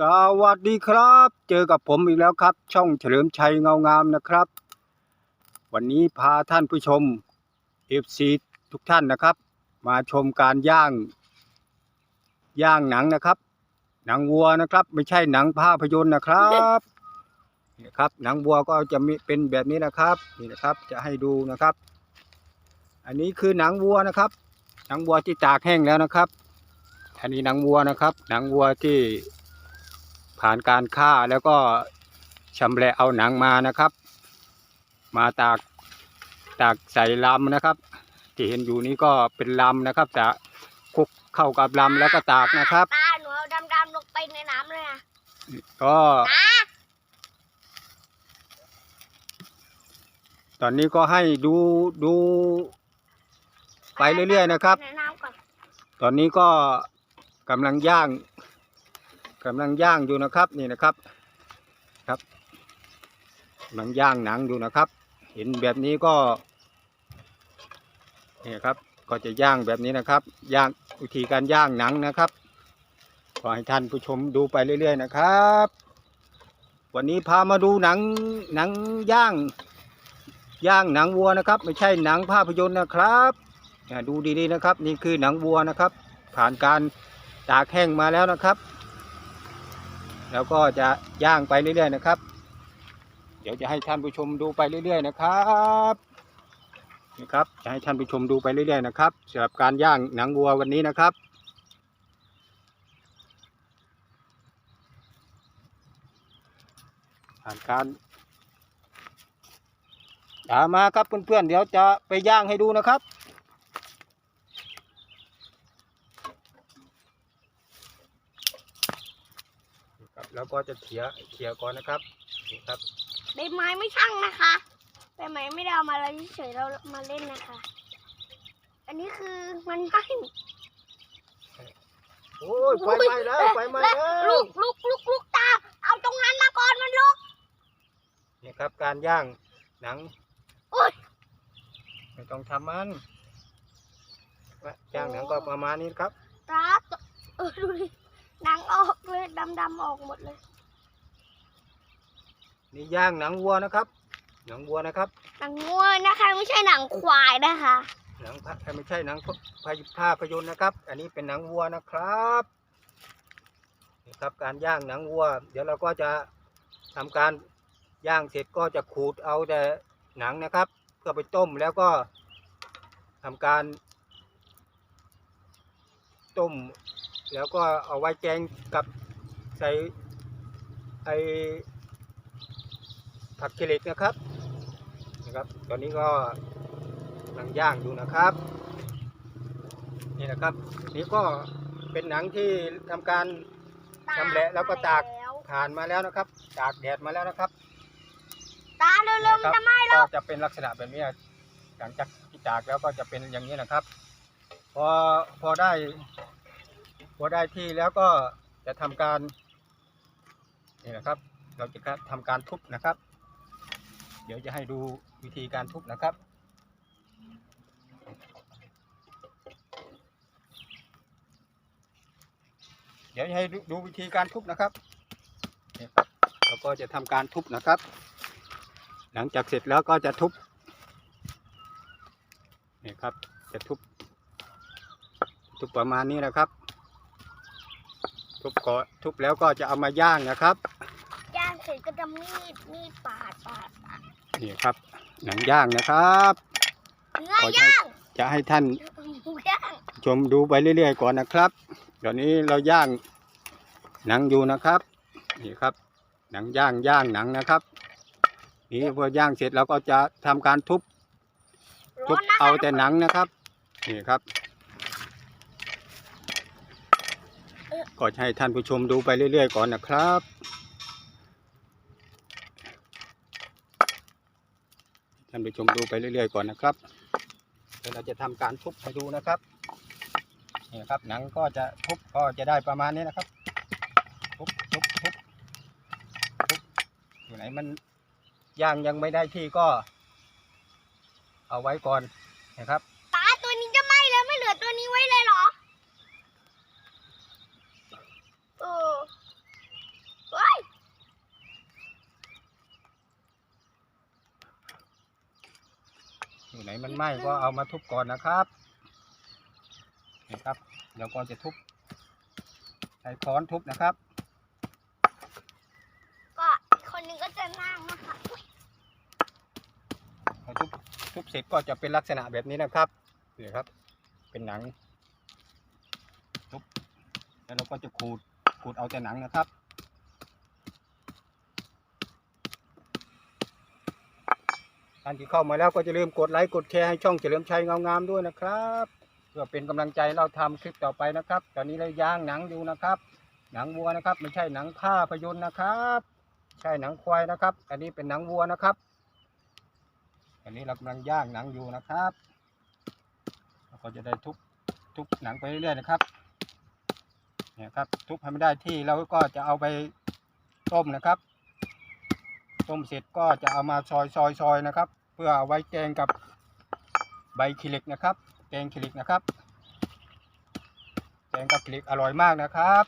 สวัสดีครับ เจอกับผมอีกแล้วครับ ช่องเฉลิมชัยเงางามนะครับ วันนี้พาท่านผู้ชมเอฟซีทุกท่านนะครับ มาชมการย่าง ย่างหนังนะครับ หนังวัวนะครับ ไม่ใช่หนังภาพยนตร์นะครับนี่ครับ หนังวัวก็จะมีเป็นแบบนี้นะครับนี่นะครับ จะให้ดูนะครับ อันนี้คือหนังวัวนะครับ หนังวัวที่ตากแห้งแล้วนะครับ อันนี้หนังวัวนะครับ หนังวัวที่ ผ่านการฆ่าแล้วก็ชำแหละเอาหนังมานะครับ มาตากตากใส่ลำนะครับ ที่เห็นอยู่นี้ก็เป็นลำนะครับจะคลุกเข้ากับลำแล้วก็ตากนะครับตาหนูเอาดำๆลงไปในน้ำเลยอะก็ตาตอนนี้ก็ให้ดูดูไปเรื่อยๆนะครับในน้ำก่อนตอนนี้ก็กำลังย่าง กำลังย่างอยู่นะครับนี่นะครับครับกำลังย่างหนังอยู่นะครับ เห็นแบบนี้ก็นี่ครับก็จะย่างแบบนี้นะครับย่างวิธีการย่างหนังนะครับขอให้ท่านผู้ชมดูไปเรื่อย ๆ นะครับ วันนี้พามาดูหนังหนังย่างย่างหนังวัวนะครับ ไม่ใช่หนังภาพยนตร์นะครับดูดีๆนะครับ นี่คือหนังวัวนะครับ ผ่านการตากแห้งมาแล้วนะครับ แล้วก็จะย่างไปเรื่อยๆนะครับ เดี๋ยวจะให้ท่านผู้ชมดูไปเรื่อย ๆ นะครับนี่ครับจะให้ท่านผู้ชมดูไปเรื่อยๆนะครับสำหรับการย่างหนังวัววันนี้นะครับผ่านการตามมาครับเพื่อนๆเดี๋ยวจะไปย่างให้ดูนะครับ ครับ แล้วก็จะเขี่ยเขี่ยก่อนนะครับนี่ครับ ใบไม้ไม่ช่างนะคะใบไม้ไม่ได้เอามาเลยเฉยๆเรามาเล่นนะคะ อันนี้คือมันไหม้โอ้ยไฟไหม้แล้วไฟไหม้แล้วลูกลูกลูกลูกตา เอาตรงนั้นมาก่อนมันลุกนี่ครับการย่างหนังโอ๊ยไม่ต้องทำมันย่างหนังก็ประมาณนี้ครับ ตาเออดูดิ หนังออกเลยดำๆออกหมดเลย นี่ย่างหนังวัวนะครับ หนังวัวนะครับ หนังงัวนะคะไม่ใช่หนังควายนะคะ หนังพระไม่ใช่หนังภาพภาพยนตร์นะครับ อันนี้เป็นหนังวัวนะครับนี่ครับการย่างหนังวัว เดี๋ยวเราก็จะทำการย่างเสร็จก็จะขูดเอาแต่หนังนะครับ เพื่อไปต้มแล้วก็ทำการ ต้ม แล้วก็เอาไว้แกงกับใส่ไอผักเกล็ดนะครับนะครับ ตอนนี้ก็กำลังย่างอยู่นะครับ นี่นะครับ นี่ก็เป็นหนังที่ทำการชำแหละแล้วก็ตากแล้วผ่านมาแล้วนะครับ ตากแดดมาแล้วนะครับ ตาเร็วๆมันจะไหม้ก็จะเป็นลักษณะแบบนี้หลังจากที่ตากแล้วก็จะเป็นอย่างนี้นะครับ พอพอได้พ อได้ที่แล้วก็จะทำการนี่นะครับ เราจะทำการทุบนะครับ เดี๋ยวจะให้ดูวิธีการทุบนะครับเดี๋ยวจะให้ดูวิธีการทุบนะครับนี่ครับ เราก็จะทำการทุบนะครับ หลังจากเสร็จแล้วก็จะทุบนี่ครับ จะทุบ ทุบประมาณนี้นะครับ ทุบก็ทุบแล้วก็จะเอามาย่างนะครับ ย่างเสร็จก็จะมีดมีดปาดปาดปาดนี่ครับ หนังย่างนะครับเนื้อย่างจะให้ท่านหมูย่างชมดูไปเรื่อยๆก่อนนะครับเดี๋ยวนี้เราย่างหนังอยู่นะครับนี่ครับ หนังย่างย่างหนังนะครับ นี่พอย่างเสร็จเราก็จะทำการทุบร้ทุอบนนะคะเอาแต่หนังนะครับนี่ครับ ก็ให้ท่านผู้ชมดูไปเรื่อย ๆ ก่อนนะครับ ท่านผู้ชมดูไปเรื่อย ๆ ก่อนนะครับเดี๋ยวเราจะทำการทุบให้ดูนะครับนี่ครับหนังก็จะทุบก็จะได้ประมาณนี้นะครับทุบทุบทุบทุบอยู่ไหนมันย่างยังไม่ได้ที่ก็ เอาไว้ก่อนนะครับ ตาตัวนี้จะไหม้แล้วไม่เหลือตัวนี้ไว้เลยเหรอ เออ ไหนมันไหม้ก็เอามาทุบก่อนนะครับนี่ครับเราก็จะทุบใช้ค้อนทุบนะครับ ก็อีกคนหนึงก็จะนั่งนะคะอุ๊ยพอทุบทุบเสร็จก็จะเป็นลักษณะแบบนี้นะครับนี่ครับ เป็นหนังทุบแล้วเราก็จะขูดขูดเอาแต่หนังนะครับ ท่านที่เข้ามาแล้วก็จะลืมกดไลค์กดแชร์ให้ช่องเฉลิมชัยเงางามด้วยนะครับเพื่อเป็นกำลังใจเราทำคลิปต่อไปนะครับ ตอนนี้เราย่างหนังอยู่นะครับ หนังวัวนะครับ ไม่ใช่หนังฆ่าพยนต์นะครับ ใช่หนังควายนะครับ อันนี้เป็นหนังวัวนะครับ อันนี้เรากำลังย่างหนังอยู่นะครับเราก็จะได้ทุบทุบหนังไปเรื่อยๆนะครับเนี่ยครับทุบให้ไม่ได้ที่เราก็จะเอาไปต้มนะครับ ต้มเสร็จก็จะเอามาซอยซอยซอยนะครับ เพื่อเอาไว้แกงกับใบเหล็กนะครับ แกงเหล็กนะครับ แกงกับเหล็กอร่อยมากนะครับ